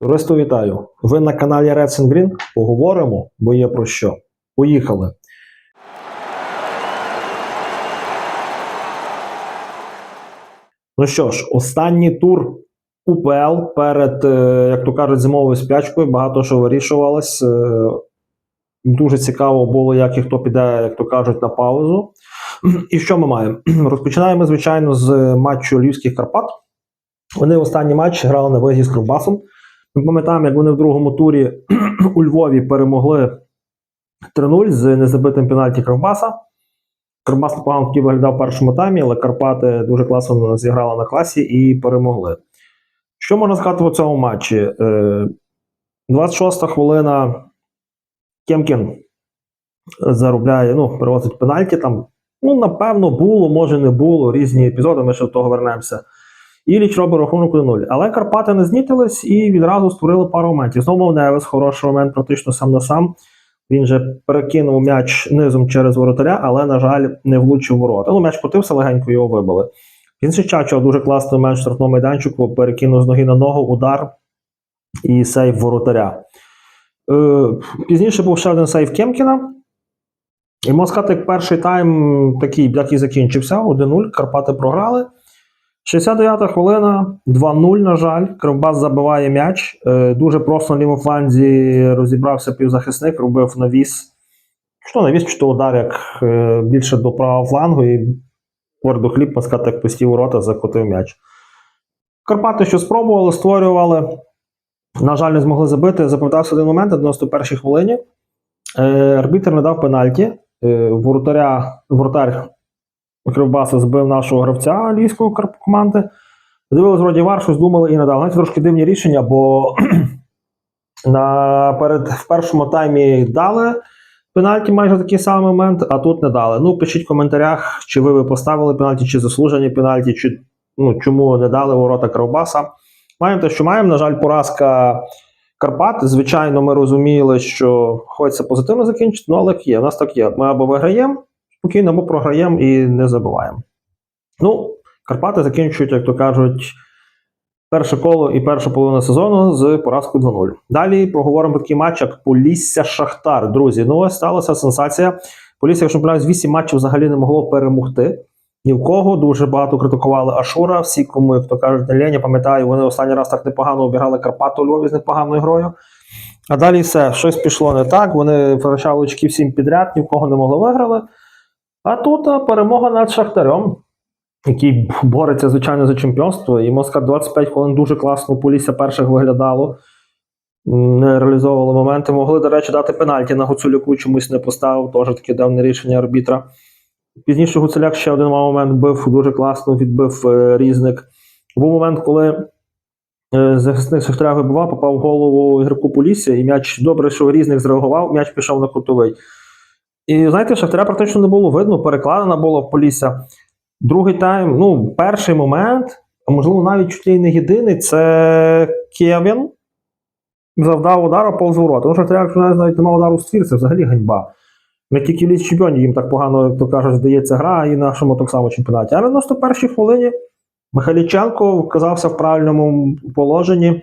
Товариство вітаю! Ви на каналі Reds and Green. Поговоримо, бо є про що. Поїхали. Ну що ж, останній тур УПЛ перед, е, як то кажуть, зимовою спячкою. Багато що вирішувалось. Е, Дуже цікаво було, як і хто піде, як то кажуть, на паузу. І що ми маємо? Розпочинаємо, звичайно, з матчу Львівських Карпат. Вони останній матч грали на виїзді з Кривбасом. Ми пам'ятаємо, як вони в другому турі у Львові перемогли 3-0 з незабитим пенальті Кривбаса. Кривбас непогано тоді виглядав в першому таймі, але Карпати дуже класно зіграли на класі і перемогли. Що можна сказати у цьому матчі? Е, 26-та хвилина Кемкін заробляє, ну, перевозить пенальті. Там, ну, напевно, було, може не було, різні епізоди, ми ще до того вернемося. Іліч робить рахунок 1-0. Але Карпати не знітились і відразу створили пару моментів. Знову Невес, хороший момент, практично сам на сам. Він же перекинув м'яч низом через воротаря, але, на жаль, не влучив ворота. Ну, м'яч котився легенько, його вибили. Він Чачо дуже класний м'яч в штрафному майданчику, перекинув з ноги на ногу, удар і сейв воротаря. Е, пізніше був ще один сейв Кемкіна. І можна сказати, перший тайм такий, як і закінчився, 1-0, Карпати програли. 69-та хвилина, 2-0, на жаль. Кривбас забиває м'яч. Е, дуже просто на лівому фланзі розібрався півзахисник, робив навіс. Що навіс, чи то удар, як е, більше до правого флангу, і твердохліб, можна сказати, як пусті ворота, закотив м'яч. Карпати що спробували, створювали. На жаль, не змогли забити. Запам'ятався один момент на 91-й хвилині. Е, арбітр не дав пенальті. Воротаря, воротар Кривбаса збив нашого гравця львівської команди. Дивились вроді вар, щось думали і не дав. Знаєте, трошки дивні рішення, бо на, перед, в першому таймі дали пенальті майже такий самий момент, а тут не дали. Ну, пишіть в коментарях, чи ви, ви поставили пенальті, чи заслужені пенальті, чи ну, чому не дали ворота Кривбаса. Маємо те, що маємо. На жаль, поразка Карпат. Звичайно, ми розуміли, що хочеться позитивно закінчити, ну але як є. У нас так є. Ми або виграємо спокійно, або програємо і не забуваємо. Ну, Карпати закінчують, як то кажуть, перше коло і першу половину сезону з поразкою 2-0. Далі проговоримо про такий матч, як Полісся Шахтар. Друзі, ну ось сталася сенсація. Полісся, якщо помиляюсь, 8 матчів взагалі не могло перемогти. Ні в кого дуже багато критикували Ашура. Всі, кому, як то кажуть, не лень, я пам'ятаю, вони останній раз так непогано обіграли Карпату у Львові з непоганою грою. А далі все, щось пішло не так. Вони втрачали очки всім підряд, ні в кого не могли виграли. А тут а, перемога над Шахтарем, який бореться, звичайно, за чемпіонство. І Москва 25 хвилин дуже класно Полісся перших виглядало. Не реалізовували моменти. Могли, до речі, дати пенальті на Гуцуляку, чомусь не поставив. Теж таке давне рішення арбітра. Пізніше Гуцуляк ще один момент бив, дуже класно відбив е, різник. Був момент, коли е, захисник Шахтаря вибивав, попав в голову ігроку Полісся, і м'яч добре, що різник зреагував, м'яч пішов на кутовий. І знаєте, Шахтаря практично не було видно, перекладена була в Полісся. Другий тайм, ну, перший момент, а можливо, навіть чуть й не єдиний, це Кевін завдав удару повз ворота. Ну, Шахтаря, навіть немає удару в ствір, це взагалі ганьба. Ми тільки в ліс чемпіонів їм так погано, як то кажуть, здається, гра і нашому так само чемпіонаті. А на 91-й хвилині Михайліченко вказався в правильному положенні.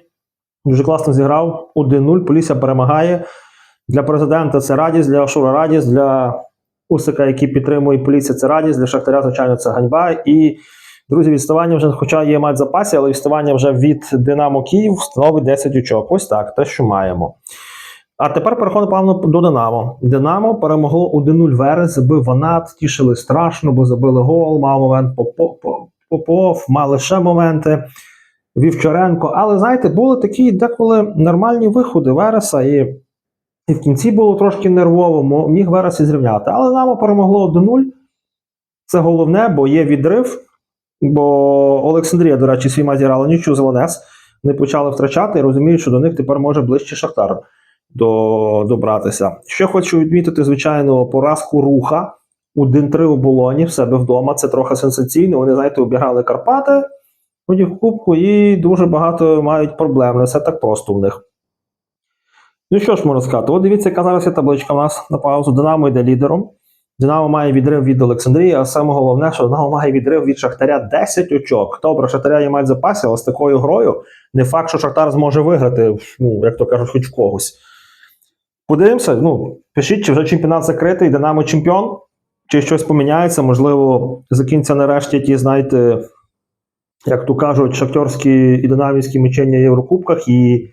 Дуже класно зіграв. 1-0. Полісся перемагає. Для президента це радість, для Ашура радість, для Усика, який підтримує поліція, це радість, для Шахтаря, звичайно, це ганьба. І, друзі, відставання вже, хоча є матч в запасі, але відставання вже від Динамо Київ становить 10 очок. Ось так, те, що маємо. А тепер переходимо плавно до Динамо. Динамо перемогло 1-0 Верес, забив Ванат, тішили страшно, бо забили гол, мав момент По- Попов, мали ще моменти. Вівчаренко. Але знаєте, були такі деколи нормальні виходи Вереса, і, і в кінці було трошки нервово, міг Верес і зрівняти. Але Динамо перемогло 1-0. Це головне, бо є відрив. Бо Олександрія, до речі, свій зіграла нічого Зеленес. Не почали втрачати і розуміють, що до них тепер може ближче Шахтар до, добратися. Ще хочу відмітити, звичайно, поразку руха. 1-3 у Болоні в себе вдома. Це трохи сенсаційно. Вони, знаєте, обіграли Карпати тоді в Кубку і дуже багато мають проблем. Не все так просто в них. Ну що ж можна сказати? От дивіться, яка зараз є табличка у нас на паузу. Динамо йде лідером. Динамо має відрив від Олександрії, а саме головне, що Динамо має відрив від Шахтаря 10 очок. Добре, Шахтаря є мають запасі, але з такою грою не факт, що Шахтар зможе виграти, ну, як то кажуть, хоч когось. Подивимося, ну, пишіть, чи вже чемпіонат закритий, Динамо чемпіон, чи щось поміняється, можливо, закінчаться нарешті ті, знаєте, як то кажуть, шахтерські і динамівські мечення в Єврокубках і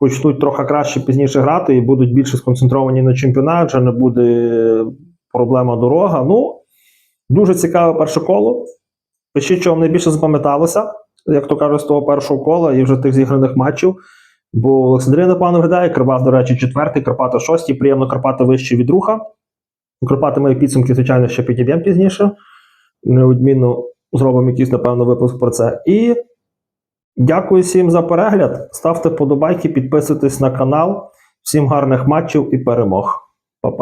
почнуть трохи краще пізніше грати і будуть більше сконцентровані на чемпіонат, вже не буде проблема дорога. Ну, дуже цікаве перше коло. Пишіть, що вам найбільше запам'яталося, як то кажуть, з того першого кола і вже тих зіграних матчів. Бо Олександрія непогано виглядає, Карпат, до речі, четвертий, Карпата шостий. Приємно Карпата вище від руха. Карпати мої підсумки, звичайно, ще підіб'ємо пізніше. Неодмінно зробимо якийсь, напевно, випуск про це. І дякую всім за перегляд. Ставте подобайки, підписуйтесь на канал. Всім гарних матчів і перемог.